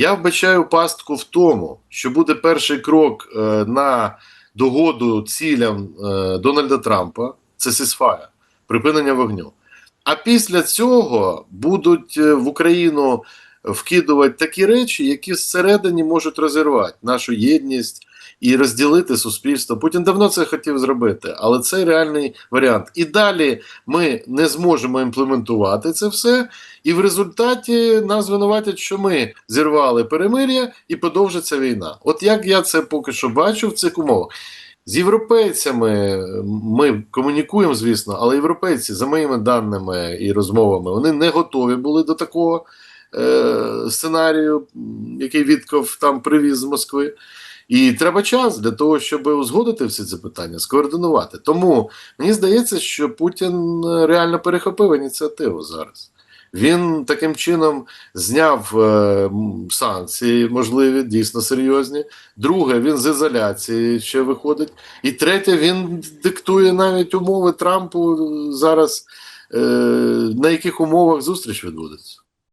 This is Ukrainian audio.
Я вбачаю пастку в тому, що буде перший крок е, на догоду цілям е, Дональда Трампа це сісфая, припинення вогню. А після цього будуть е, в Україну вкидувати такі речі, які зсередині можуть розірвати нашу єдність і розділити суспільство. Путін давно це хотів зробити, але це реальний варіант. І далі ми не зможемо імплементувати це все, і в результаті нас звинуватять, що ми зірвали перемир'я і подовжиться війна. От як я це поки що бачу в цих умовах. З європейцями ми комунікуємо, звісно, але європейці, за моїми даними і розмовами, вони не готові були до такого е, сценарію, який Вітков там привіз з Москви. І треба час для того, щоб узгодити всі ці питання, скоординувати. Тому мені здається, що Путін е, реально перехопив ініціативу зараз. Він таким чином зняв е, санкції, можливі, дійсно серйозні. Друге, він з ізоляції ще виходить. І третє, він диктує навіть умови Трампу зараз, е, на яких умовах зустріч відбудеться.